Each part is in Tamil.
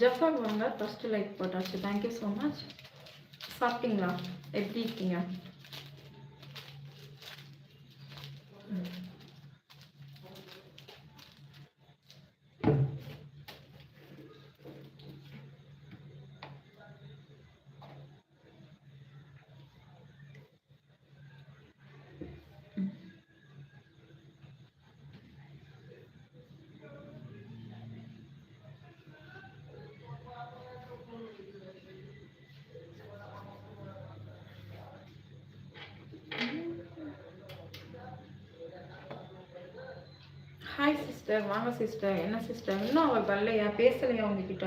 ஜஃபாக் வாங்க ஃபஸ்ட்டு லைக் போட்டாச்சு தேங்க்யூ ஸோ மச் சாப்பிட்டீங்களா? எப்படி இருக்கீங்க? ஹாய் சிஸ்டர் வாங்க சிஸ்டர் என்ன சிஸ்டர் இன்னும் அவள் வரலையா? பேசலையா உங்ககிட்ட?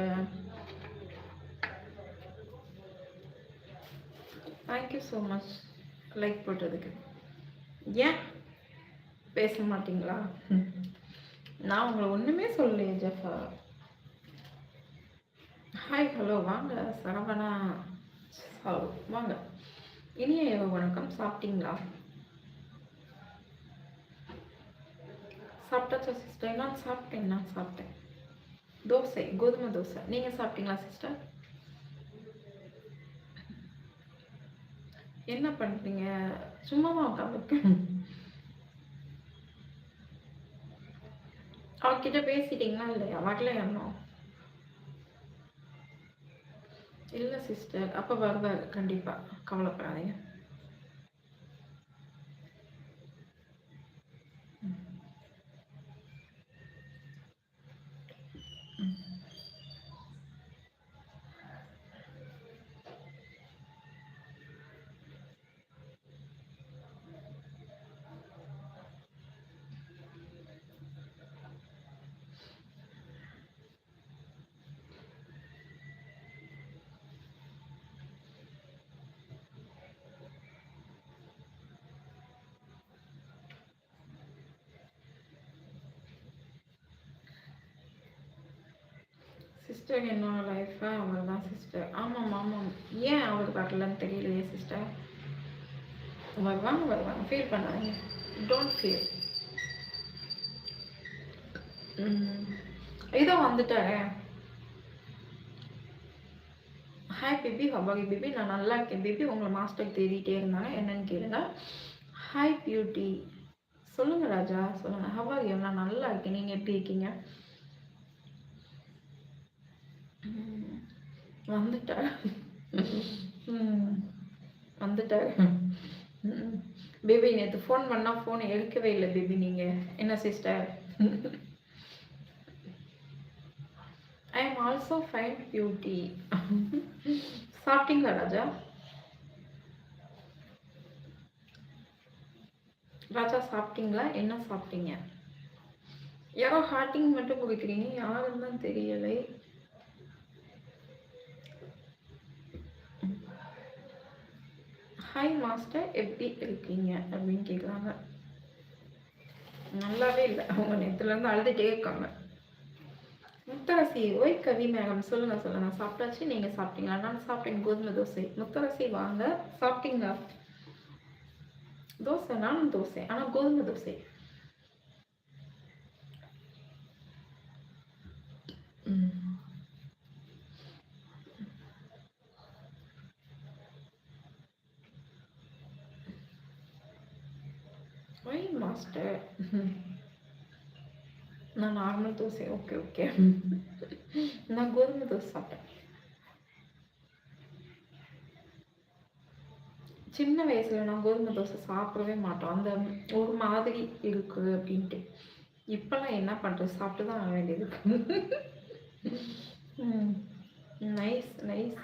தேங்க்யூ ஸோ மச் லைக் போட்டதுக்கு. ஏன்? பேச மாட்டிங்களா? நான் உங்களை ஒன்றுமே சொல்லலையே ஜஃபா. ஹாய் ஹலோ வாங்க சரவணா. ஹலோ வாங்க. இனிய வணக்கம் சாப்பிட்டீங்களா? சாப்பிட்டாச்சா சிஸ்டர் நான் சாப்பிட்டேன் நான் சாப்பிட்டேன். தோசை கோதுமை தோசை. நீங்கள் சாப்பிட்டீங்களா சிஸ்டர் என்ன பண்ணுறீங்க சும்மாவா தான் உட்காந்துருக்கேன் அவகிட்ட பேசிட்டீங்களா இல்லையா? வரல இன்னும் இல்லை சிஸ்டர் அப்போ வருவார் கண்டிப்பாக கவலைப்படாதீங்க. சிஸ்டர் என்னோட லைஃப்பை அவங்க தான் சிஸ்டர் ஆமாம் ஆமாம். ஏன் அவர் வரலன்னு தெரியலையே சிஸ்டர் வருவாங்க வருவாங்க. ஃபீல் பண்ணாதீங்க. டோன்ட் ஃபீல் இதோ வந்துட்டாரே ஹாய் பிபி ஹபாகி பிபி நான் நல்லா இருக்கேன் பேபி உங்களை மாஸ்டர் தேடிட்டே இருந்தாங்க என்னன்னு கேளுங்க. ஹாய் பியூட்டி சொல்லுங்கள் ராஜா. சொல்லுங்கள் ஹபாகி நான் நல்லா இருக்கேன். நீங்கள் எப்படி இருக்கீங்க? வந்துட்டார். வந்துட்டார். பேபி நேற்று ஃபோன் பண்ணால் ஃபோன் எடுக்கவே இல்லை பேபி நீங்கள் என்ன sister I am also fine beauty சாப்பிட்டீங்களா ராஜா? ராஜா சாப்பிட்டீங்களா? என்ன சாப்பிட்டீங்க? யாரோ ஹார்ட்டிங் மட்டும் கொடுக்குறீங்க யாருன்னு தான் தெரியலை. ஹாய் மாஸ்டர் எப்படி இருக்கீங்க? அப்படின்னு கேட்குறாங்க நல்லாவே இல்லை. அவங்க நேற்றுலேருந்து அழுதுகிட்டே இருக்காங்க. முத்தரசி ஓய் கவி மேகம் சொல்லுங்கள் சொல்லுங்கள் சாப்பிட்டாச்சு? நீங்கள் சாப்பிட்டீங்களா? நான் சாப்பிட்டேன். கோதுமை தோசை. முத்தரசி வாங்க. சாப்பிட்டீங்களா? தோசை நானும் தோசை. ஆனால் கோதுமை தோசை. ம். ஒய் மாஸ்டர் நான் நார்மல் தோசை ஓகே ஓகே நான் கோதுமை தோசை சாப்பிட்டேன். சின்ன வயசுல நான் கோதுமை தோசை சாப்பிடவே மாட்டோம். அந்த ஒரு மாதிரி இருக்கு அப்படின்ட்டு. இப்பெல்லாம் என்ன பண்றது? சாப்பிட்டு தான் ஆக வேண்டியது nice nice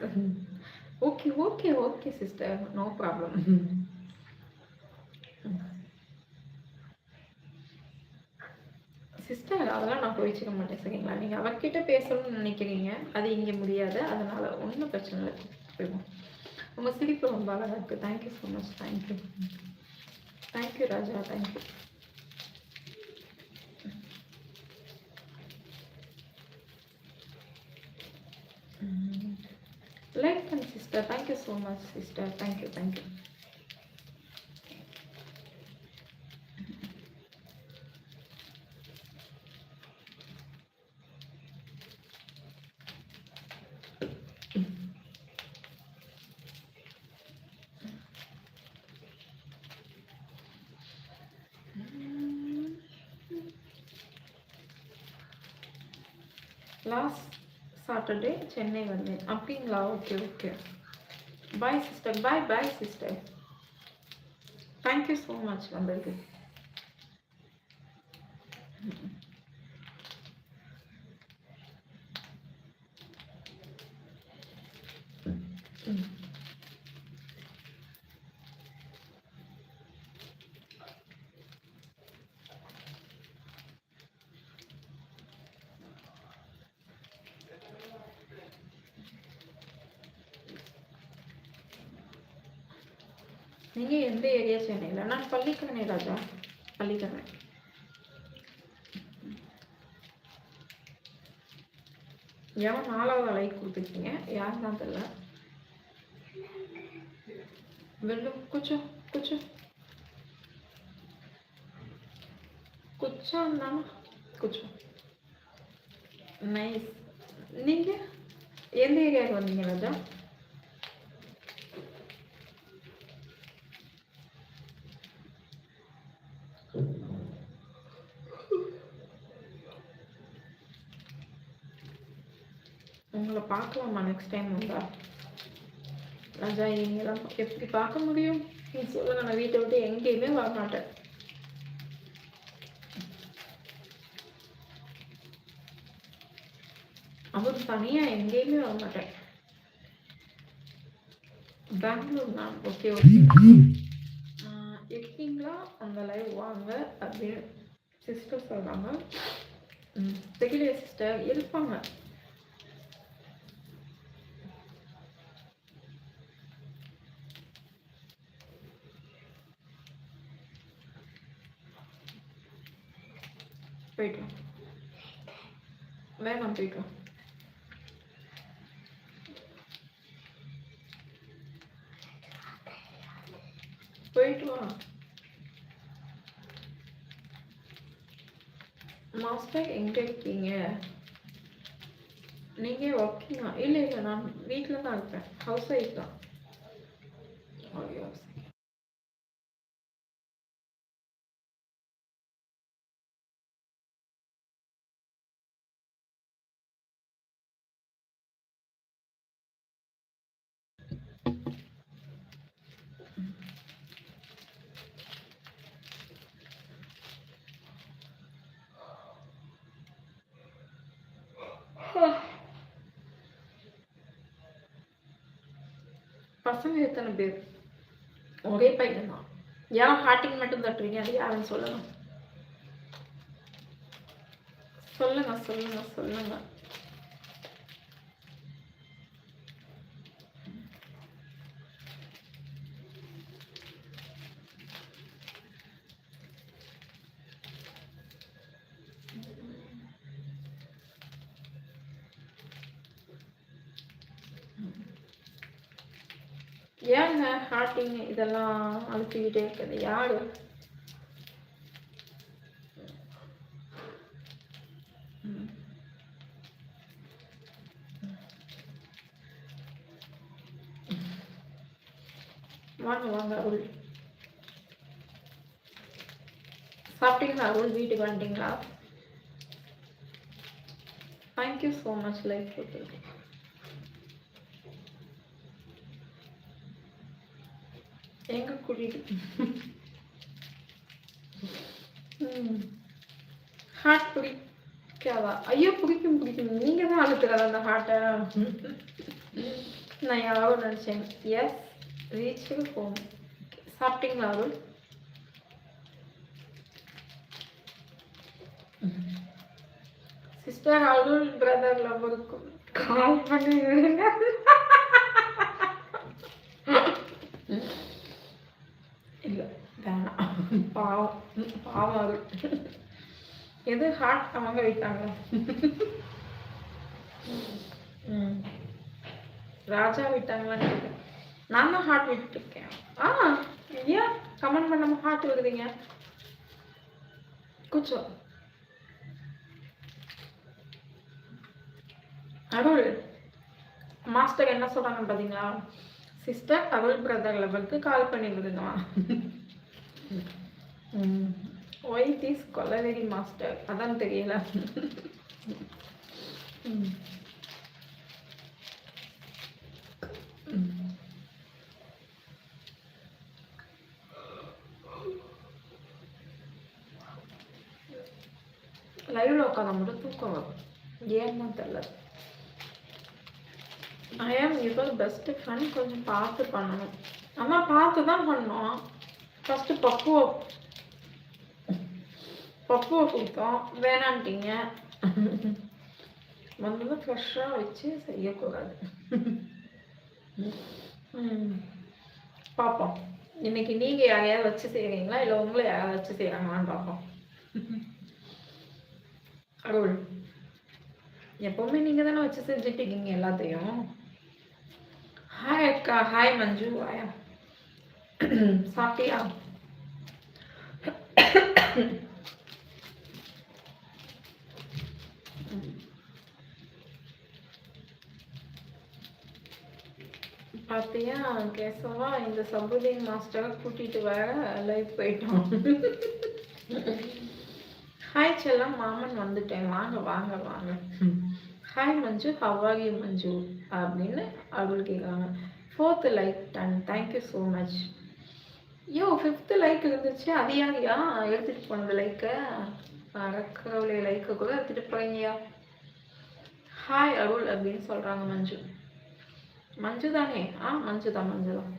okay okay okay sister no problem sister அதெல்லாம் நான் கோவிச்சிக்க மாட்டேன் சரிங்களா? நீங்கள் அவர்கிட்ட பேசணும்னு நினைக்கிறீங்க அது இங்கே முடியாது. அதனால் ஒன்றும் பிரச்சனை இல்லை. போயிடுவோம். உங்கள் சிரிப்பு ரொம்ப அழகாக இருக்குது thank you so much thank you thank you Raja. Thank you like பண்ணு sister thank you so much sister thank you thank you last Saturday Chennai வந்தேன் அப்படிங்களா? Okay okay. Bye sister bye bye sister thank you so much வந்ததுக்கு ம் நீங்கள் எந்த ஏரியா சென்னையில் நான் பள்ளிக்கரணை ராஜா. பள்ளிக்கரணை. எவன் நாலாவது லைக் கொடுத்துருக்கீங்க. யார் தான் தெரியல. வெள்ளம் குச்சோ குச்சோ. குச்சா தானே குச்சோ. நைஸ் நீங்கள் எந்த ஏரியாவுக்கு வந்தீங்க ராஜா உங்களை பார்க்கலாமா நெக்ஸ்ட் டைம் வந்தா ராஜா இங்கெல்லாம் எப்படி பார்க்க முடியும்? நீ சொல்லுங்க நான் வீட்டை விட்டு எங்கேயுமே வர மாட்டேன். அவர் தனியா எங்கேயுமே வர மாட்டேன். பெங்களூர் நான் ஓகே ஓகே இருக்கீங்களா? அந்த லைவ் வாங்க அப்படின்னு சிஸ்டர் சொல்றாங்க. ம், தெரியலையே சிஸ்டர் இருப்பாங்க. போயிட்டு வா. வேணாம் போயிட்டு வா. போயிட்டு வா மாஸ்டர் எங்க இருக்கீங்க நீங்க ஒர்க்கிங்கா இல்ல இல்ல நான் வீட்ல தான் இருப்பேன். ஹவுஸ் ஒய்ஃப் தான் ஐயோ, பசங்க எத்தனை பேர் ஒரே பையன் தான் ஏன் ஹார்ட்டிங் மட்டும் தட்டுவீங்க அது யாருன்னு சொல்லுங்க. சொல்லுங்க சொல்லுங்க சொல்லுங்க. ஏங்க ஹார்ட்டிங் இதெல்லாம் அழுத்திக்கிட்டே இருக்குது. யாரு? அருள் வீட்டுக்கு வந்துட்டீங்களா தேங்க்யூ ஸோ மச் லைஃப் கொடுத்துருக்கு எங்க கூட்டிட்டு ஹார்ட் பிடிக்காதா ஐயோ பிடிக்கும் பிடிக்கும் நீங்க தான் அழுத்துறதா அந்த ஹார்ட்டை நான் யாரோ நினைச்சேன் எஸ் ரீச் ஹோம் சாப்பிட்டீங்களா அருள் சிஸ்டர் அருள் பிரதர் லவருக்கும் கால் பண்ணி. விடுங்க இல்லை வேணாம். பாவம். பாவம் அது. எது ஹார்ட் அவங்க விட்டாங்க ம். ராஜா விட்டாங்களான்னு கேட்டேன். நான் தான் ஹார்ட் விட்டுருக்கேன். ஆ ஏன்? கமெண்ட் பண்ணாமல் ஹார்ட் விடுறீங்க? கூச்சோ அருள் மாஸ்டர் என்ன சொல்றாங்கன்னு பாத்தீங்களா? சிஸ்டர் அருள் பிரதர் லெவலுக்கு கால் பண்ணி why white is Kolaveri master அதான் தெரியல. லைவ்ல உட்காந்தா மட்டும் தூக்கம் வரும். ஏன்னா தெரியல. ஐ ஆம் யுவர் பெஸ்ட் ஃப்ரெண்ட் கொஞ்சம் பார்த்து பண்ணணும். அம்மா பார்த்து தான் பண்ணோம். ஃபஸ்ட்டு பக்குவ பக்குவ கொடுத்தோம். வேணான்ட்டீங்க. வந்து ஃப்ரெஷ்ஷாக வச்சு செய்யக்கூடாது. பார்ப்போம். இன்னைக்கு நீங்கள் யாரையாவது வச்சு செய்கிறீங்களா இல்லை உங்களை யாராவது வச்சு செய்கிறாங்களான்னு பார்ப்போம். அருள் எப்பவுமே நீங்கள் தானே வச்சு செஞ்சுட்டு இருக்கீங்க எல்லாத்தையும். ஹாய் அக்கா ஹாய் மஞ்சு ஆயா சாப்பிட்டியா பார்த்தியா கேசவா இந்த சம்புதீன் மாஸ்டரை கூட்டிட்டு வர லைவ் போயிட்டோம் ஹாய் செல்லம் மாமன் வந்துட்டேன் வாங்க வாங்க வாங்க ஹாய் மஞ்சு ஹவாரி மஞ்சு அப்படின்னு அவள் கேட்குறாங்க. Fourth like done thank you so much yo fifth like இருந்துச்சு. அது யாரையா? எடுத்துகிட்டு போனது லைக்கை அறக்கவளை லைக்கை கூட எடுத்துகிட்டு போகிறீங்கயா ஹாய் அருள் அப்படின்னு சொல்கிறாங்க மஞ்சு மஞ்சு தானே? ஆ மஞ்சு தான் மஞ்சு தான்.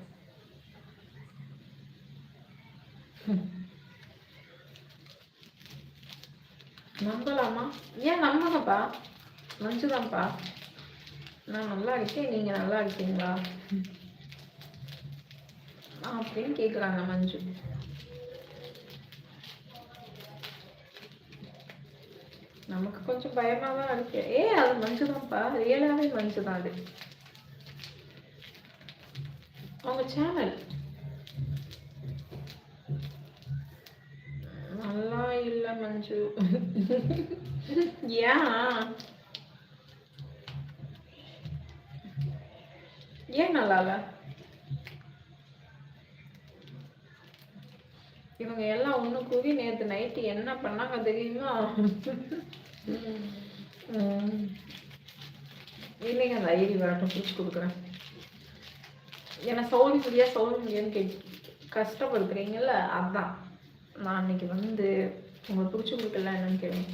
நம்பலாமா? ஏன் நம்பணும்ப்பா மஞ்சு நான் நல்லா இருக்கேன். நீங்கள் நல்லா இருக்கீங்களா? அப்படின்னு கேட்குறாங்க மஞ்சு. நமக்கு கொஞ்சம் பயமாக தான் இருக்கு. ஏ அது மஞ்சு தான்ப்பா. ரியலாகவே மஞ்சு தான் அது. அவங்க சேனல். நல்லா இல்லை மஞ்சு. ஏன்? ஏன் நல்லா இல்லை? இவங்க எல்லாம் ஒன்று கூவி நேற்று நைட்டு என்ன பண்ணாங்க தெரியுமா? உம் இல்லைங்க அந்த ஐடி வரட்டும் பிடிச்சி கொடுக்குறேன். என்ன சௌரி முடியா சௌரி முடியான்னு கே கஷ்டப்படுத்துறீங்கல்ல? அதான். நான் அன்னைக்கு வந்து உங்களுக்கு பிடிச்சி கொடுக்கல என்னன்னு கேட்டேன்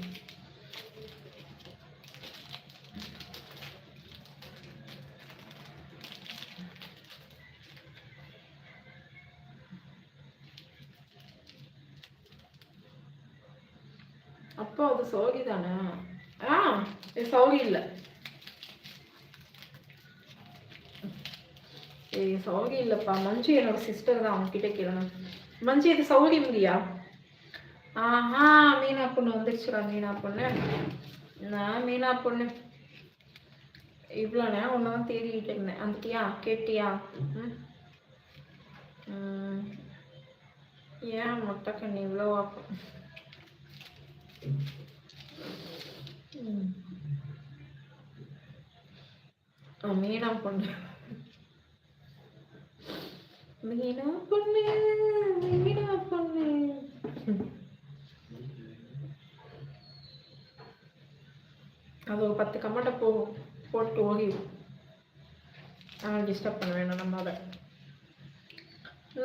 அப்போ அது சௌரி தானே? ஆ இது சௌரி இல்லை. ஏய் சௌரி இல்லைப்பா. மஞ்சு என்னோட சிஸ்டர் தான் அவங்ககிட்ட கேளணும் மஞ்சு இது சௌரி முடியா ஆஹா மீனா பொண்ணு வந்துருச்சுடா மீனா பொண்ணு. நான் மீனா பொண்ணு? இவ்வளோ நேரம் ஒன்று தான் தேடிக்கிட்டு இருந்தேன். வந்துட்டியா? கேட்டியா? ம். ஏன் மொட்டை கண்ணி இவ்வளோ ஆக்கும் ம். ஆ, மீனா பொண்ணு. மீனா பொண்ணு மீனா பொண்ணு. அது ஒரு பத்து கமெண்ட்டை போ போட்டு ஓடிடும் ஆனால் டிஸ்டர்ப் பண்ண வேணாம் நம்ம அதை.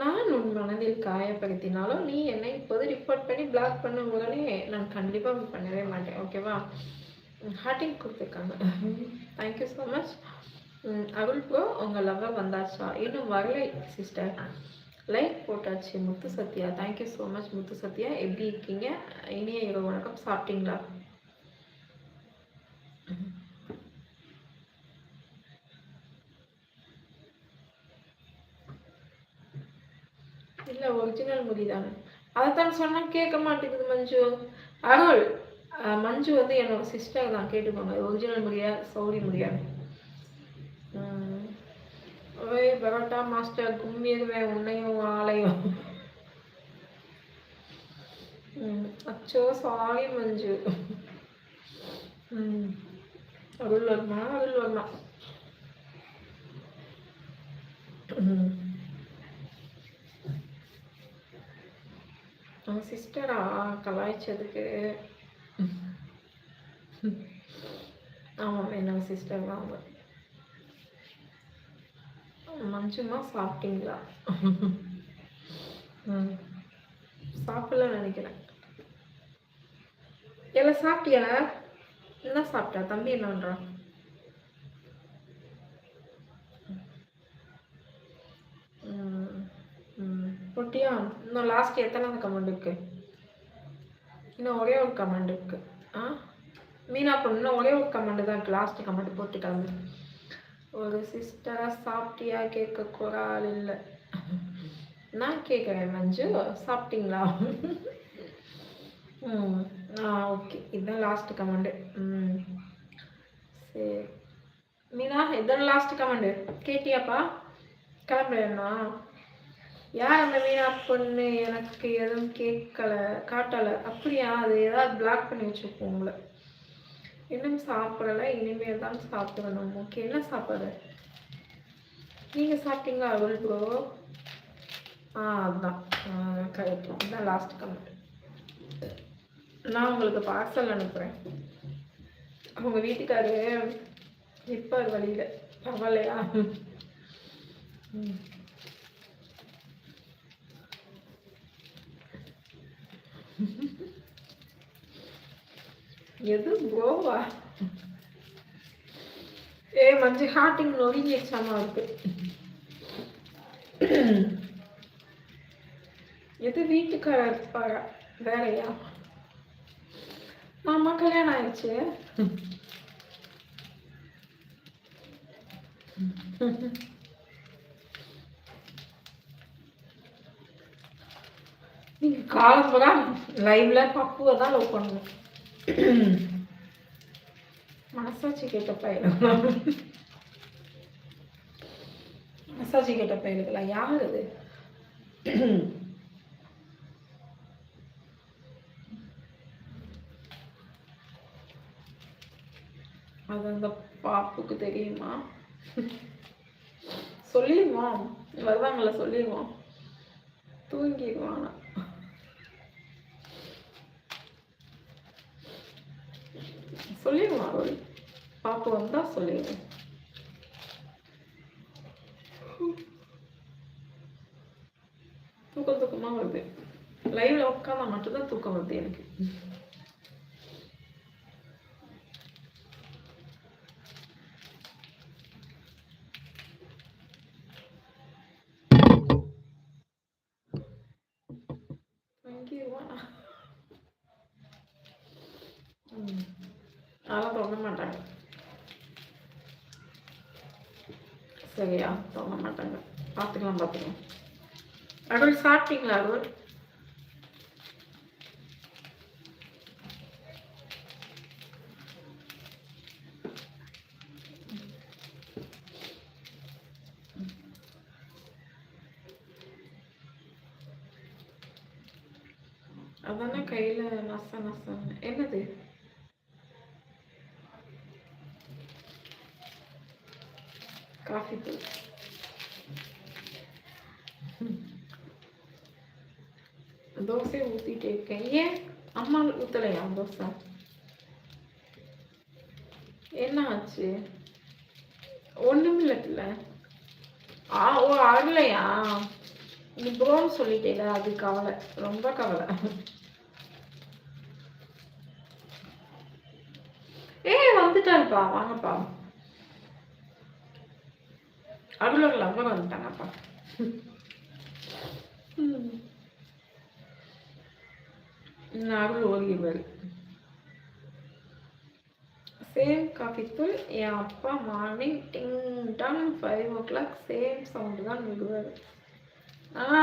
நான் உன் மனதில் காயப்படுத்தினாலும் நீ என்னை இப்போது ரிப்போர்ட் பண்ணி பிளாக் பண்ண உடனே நான் கண்டிப்பாக பண்ணவே மாட்டேன் ஓகேவா ஹார்ட்டிங் கொடுத்துருக்காங்க. Thank you so much Arul bro உங்கள் லவர் வந்தாச்சா? இன்னும் வரலை சிஸ்டர் லைக் போட்டாச்சு Muthu Sathya. Thank you so much Muthu Sathya. எப்படி இருக்கீங்க? இனிய இரவு வணக்கம். சாப்பிட்டீங்களா? இல்லை ஒரிஜினல் முடி தானே அதைத்தான் சொன்னால் கேட்க மாட்டேங்குது மஞ்சு. அருள் மஞ்சு வந்து என்னோட சிஸ்டர் தான். கேட்டுக்கோங்க ஒரிஜினல் முடியா சௌரி முடியாது ஓய் பரோட்டா மாஸ்டர் கும்மிடுவேன் உன்னையும் ஆளையும். அச்சோ சாரி மஞ்சு. அருள் வருமா அருள் வருமா? அவன் சிஸ்டரா கலாய்ச்சதுக்கு. ஆமாம் என்ன சிஸ்டர் தான் அவங்க மஞ்சுமா சாப்பிட்டீங்களா? ம். சாப்பிடல நினைக்கிறேன். எல்லாம் சாப்பிட்டியா? என்ன சாப்பிட்டா? தம்பி என்ன பண்ணுறான் பொட்டியா இன்னும் லாஸ்ட் எத்தனை கமெண்ட் இருக்கு? இன்னும் ஒரே ஒரு கமெண்ட் இருக்கு. ஆ? மீனா பொண்ணு இன்னும் ஒரே ஒரு கமெண்ட் தான் இருக்கு. லாஸ்ட் கமெண்ட் போட்டு கிளம்பு. ஒரு சிஸ்டரா சாப்பிட்டியா கேட்க குரால் இல்லை. நான் கேட்குறேன் மஞ்சு சாப்பிட்டீங்களா? ம் ஆ ஓகே இதுதான் லாஸ்ட் கமெண்டு ம் சரி. மீனா இதுதான் லாஸ்ட் கமெண்டு கேட்டியாப்பா? கிளம்புறேண்ணா யார் அந்த மீனா பொண்ணு? எனக்கு எதுவும் கேட்கலை காட்டலை. அப்படியா? அது ஏதாவது பிளாக் பண்ணி வச்சுருப்போம் உங்களை. இன்னும் சாப்பிடல இனிமேல் தான் சாப்பிடணும். ஓகே என்ன சாப்பாடு? நீங்கள் சாப்பிட்டீங்களா அருள் ப்ரோ ஆ அதுதான் கரெக்ட் இதுதான் லாஸ்ட் கமெண்ட் நான் உங்களுக்கு பார்சல் அனுப்புகிறேன் அவங்க வீட்டுக்காரு நிற்பார் வழியில். பரவாயில்லையா? ம். எது? கோவா? ஏ மஞ்சள் ஹார்ட்டிங் நொறுங்கி எக்ஸாமா இருக்கு. எது? வீட்டுக்காரர் இருப்பாரா? வேறையா? மாமா கல்யாணம் ஆயிடுச்சு. நீங்க காலம்புறா லைவ்ல பப்புவை தான் லவ் பண்ணணும் மனசாட்சி கேட்ட பையன் மனசாட்சி கேட்ட பையனுக்குலாம் யார் அது? அது அந்த பாப்புக்கு தெரியுமா? சொல்லிடுவான் வருவாங்கள சொல்லிடுவான் தூங்கிடுவான். சொல்லிடுங்க அருள். பாப்பு வந்தா சொல்லிடுவேன் தூக்கம் தூக்கமாக வருது. லைவ்ல உட்காந்தா மட்டும்தான் தூக்கம் வருது எனக்கு. மாட்டாங்க சரியா தோண மாட்டாங்க பார்த்துக்கலாம் பார்த்துக்கலாம். அருள் சாப்பிட்டீங்களா அருள்? அதானே கையில் நச நசன்னு. என்னது காஃபி தூள் தோசை ஊற்றிட்டே இருக்கேன் ஏன் அம்மா ஊற்றலையா தோசை என்ன ஆச்சு. ஒன்றும் இல்லைல்ல ஆ ஓ அருளையா நீ ப்ரோன்னு சொல்லிட்டேல அது கவலை. ரொம்ப கவலை. ஏ வந்துட்டாருப்பா வாங்கப்பா. அருளர் லவ்வர் வந்துட்டாங்கப்பா அருள் ஓடிடுவார் சேம் காஃபி தூள் என் அப்பா morning ding dong five o'clock same sound தான் விடுவார் ஆ.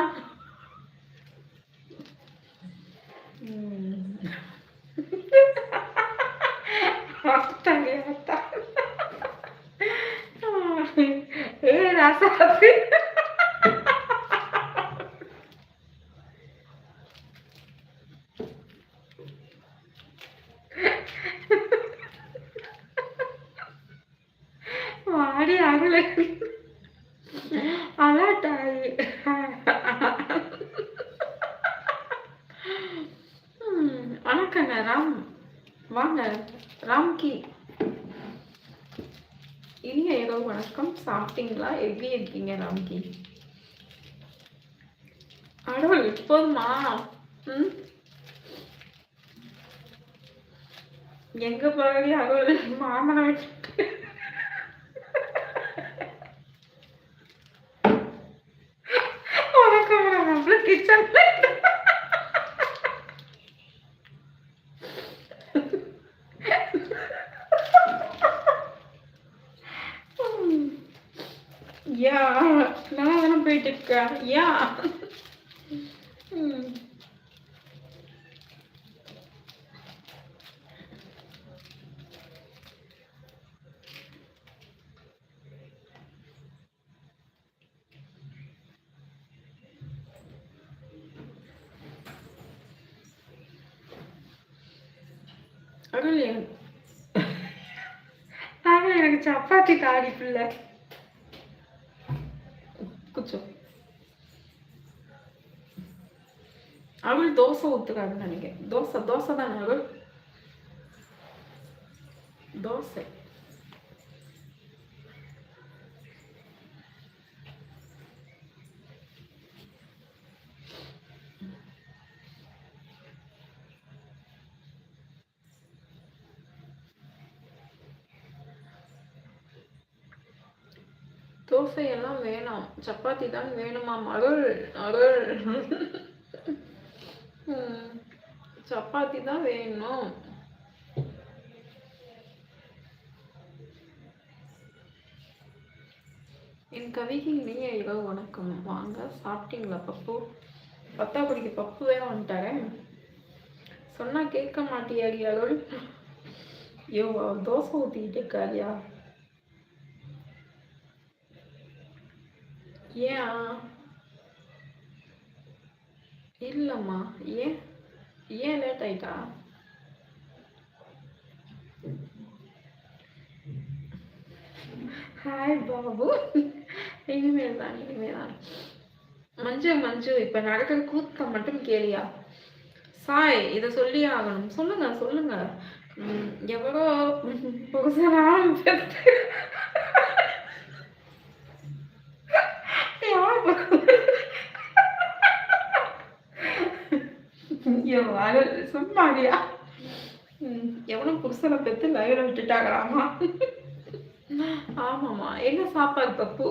அத்தாங்க அத்தா. ஏ ராசாத்து வாடி அருள வணக்கங்க ராம் வாங்க ராம்கி இனிய இரவு வணக்கம். சாப்பிட்டீங்களா? எப்படி இருக்கீங்க ராம்கி அடவல் போதுமா? ம்? எங்க போறதே அகவல் மாமனை வச்சு யா நான் தானே போயிட்டு இருக்கா யா ம் hmm. எனக்கு. எனக்கு சப்பாத்தி காடி பிள்ளை. அருள் தோசை ஊத்துக்காருன்னு தோசை தோசை தானே அருள் தோசை. தோசை எல்லாம் வேணாம். சப்பாத்தி தான் வேணுமா அருள் அருள். சப்பாத்தி தான் வேணும். என் கவிக்கு நீயே இரவு வணக்கம் வாங்க சாப்பிட்டீங்களா பப்பு? பத்தா பத்தாப்படிக்கு பப்பு வேற வந்துட்டாரே சொன்னா கேட்க மாட்டியாடி அருள். ஐயோ தோசை ஊற்றிக்கிட்டு இருக்காரியா ஏன் இல்லைம்மா ஏன்? ஏன் லேட் ஆயிட்டா? ஹாய் பாபு. இனிமேல் தான் இனிமேல் தான். மஞ்சு மஞ்சு இப்ப நடக்கிற கூத்தம் மட்டும் கேளியா? சாய் இதை சொல்லியே ஆகணும். சொல்லுங்க சொல்லுங்க. எவ்வளோ புதுசாக சும்மாடியா எவனும் புருஷனை பெற்று லைவ்ல விட்டுட்டாங்களாமா? ஆமாமா என்ன சாப்பாடு பப்பு?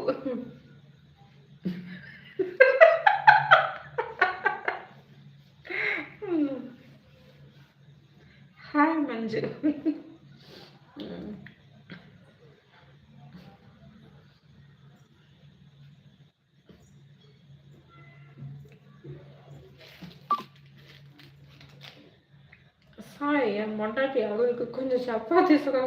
ஹாய் மஞ்சு. ஹாய் என் மொண்டாட்டி அவளுக்கு கொஞ்சம் சப்பாத்தி சுக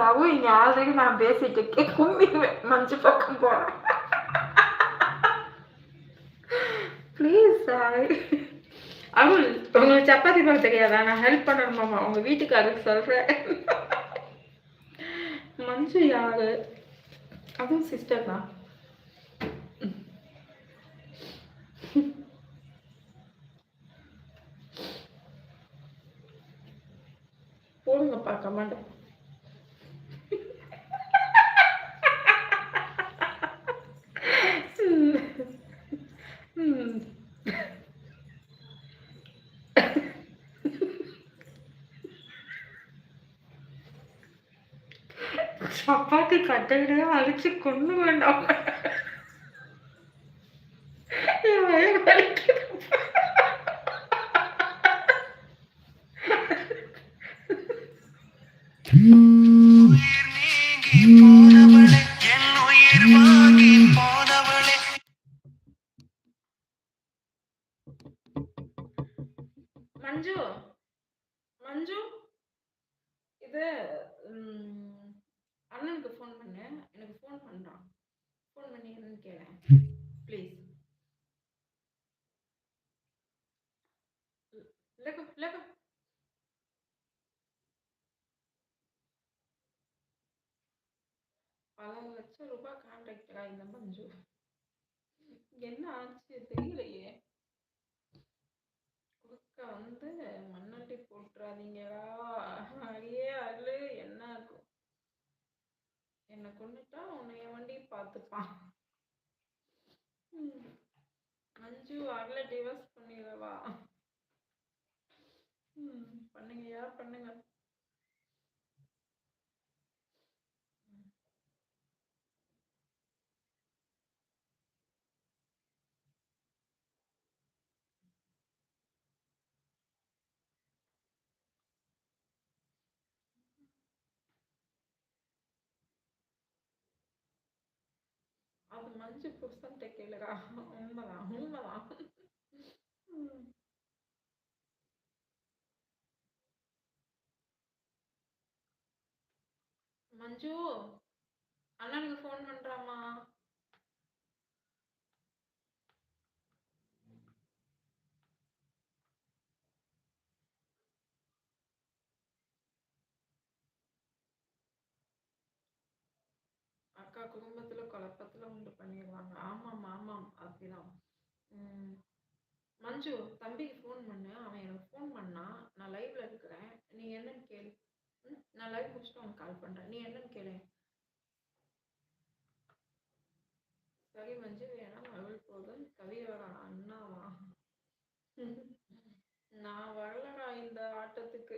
டேய் பாபு இங்க ஆல்ரெடி நான் பேசிட்டு இருக்கேன். கும்பிடுவேன் மஞ்சு பக்கம் போறேன் ப்ளீஸ் சார் அருள் உங்களுக்கு சப்பாத்தி பார்க்க தெரியாதா? நான் ஹெல்ப் பண்ணணுமாமா உங்க வீட்டுக்காரருக்கு சொல்றேன். மஞ்சு யாரு? அதுவும் சிஸ்டர் தான். போடுங்கப்பா மாட்டேன் சப்பாத்தி அழிச்சு கொண்டு வேண்டாம் லெகோ லெகோ பல லட்சம் ரூபாய் கான்ட்ராக்டரா இந்த மஞ்சு என்ன ஆச்சு? தெரியலையே. குறுக்க வந்து மண்ணட்டி போட்டுறாதீங்களா ஐயே அள்ளு என்ன இருக்கும் என்னை கொண்டுட்டா உன்னை என் வண்டி பார்த்துப்பான். மஞ்சு அகல டிவோர்ஸ் பண்ணிடவா? பண்ணுங்க யார் பண்ணுங்க. அது மஞ்சு புருஷன்ட்ட கேளுடா. உண்மைதான் உண்மைதான். மஞ்சு அண்ணனுக்கு ஃபோன் பண்றாமா அக்கா குடும்பத்துல குழப்பத்துல உண்டு பண்ணிடுவாங்க ஆமாம் ஆமாம் அப்படிதான். மஞ்சு தம்பிக்கு ஃபோன் பண்ணு. அவன் எனக்கு ஃபோன் பண்ணான். நான் லைவ்ல இருக்கிறேன். நீ என்னன்னு கேளு. நான் லைவ் முடிச்சுட்டு உனக்கு கால் பண்ணுறேன் நீ என்னன்னு கேளு. சரி மஞ்சு வேணாம் மகள் போதும். கவியோட அண்ணாவா? நான் வரலடா இந்த ஆட்டத்துக்கு.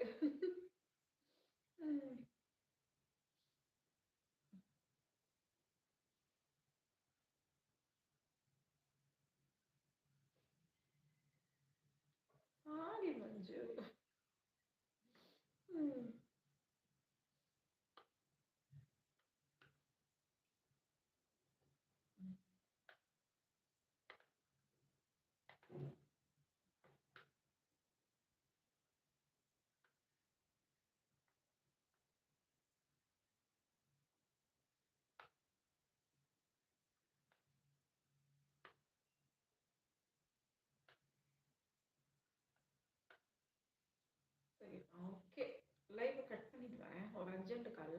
അർജന്റ് കറി